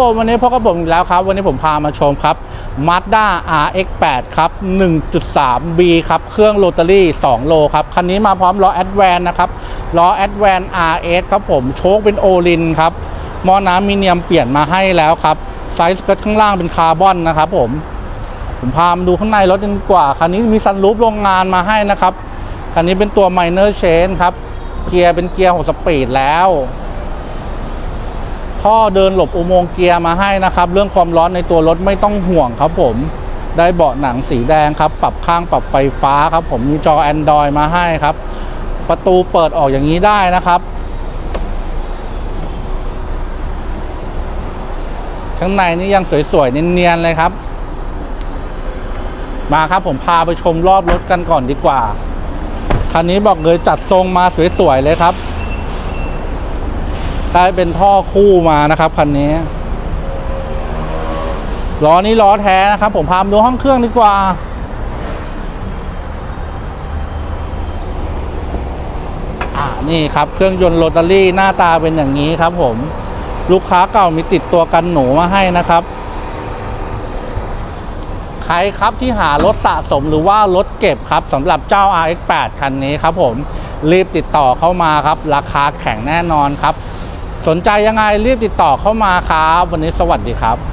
ผมวันนี้พบกับผมอีกแล้วครับ วันนี้ผมพามาชมครับ Mazda RX8 ครับ 1.3B ครับ เครื่องโรตารี่ 2 โลครับ คันนี้มาพร้อมล้อ a d v a n นนะครับล้อ a d v a n RS ครับผมโชคเป็นโอลินครับมอน้ำมีเนียมเปลี่ยนมาให้แล้วครับ ไซส์เกิร์ตข้างล่างเป็นคาร์บอนนะครับผมผมพามาดูข้างในรถกันดีกว่า คันนี้มีซันรูปโรงงานมาให้นะครับ คันนี้เป็นตัว minor change ครับเกียร์เป็นเกียร์6สปีดแล้ว ท่อเดินหลบอุโมงค์เกียร์มาให้นะครับ เรื่องความร้อนในตัวรถไม่ต้องห่วงครับผม ได้เบาะหนังสีแดงครับ ปรับข้างปรับไฟฟ้าครับ ผมมีจอ Android มาให้ครับ ประตูเปิดออกอย่างนี้ได้นะครับข้างในนี่ยังสวยๆ เนียนๆ เลยครับ มาครับผมพาไปชมรอบรถกันก่อนดีกว่า คันนี้บอกเลยจัดทรงมาสวยๆ เลยครับ ได้เป็นท่อคู่มานะครับคันนี้ล้อนี้ล้อแท้นะครับ ผมพามาดูห้องเครื่องดีกว่า อ่านี่ครับเครื่องยนต์โรตารี่หน้าตาเป็นอย่างนี้ครับ ผม ลูกค้าเก่ามีติดตัวกันหนูมาให้นะครับใครครับที่หารถสะสมหรือว่ารถเก็บครับสำหรับเจ้า RX8 คันนี้ครับผมรีบติดต่อเข้ามาครับ ราคาแข่งแน่นอนครับ สนใจยังไงรีบติดต่อเข้ามาครับ วันนี้สวัสดีครับ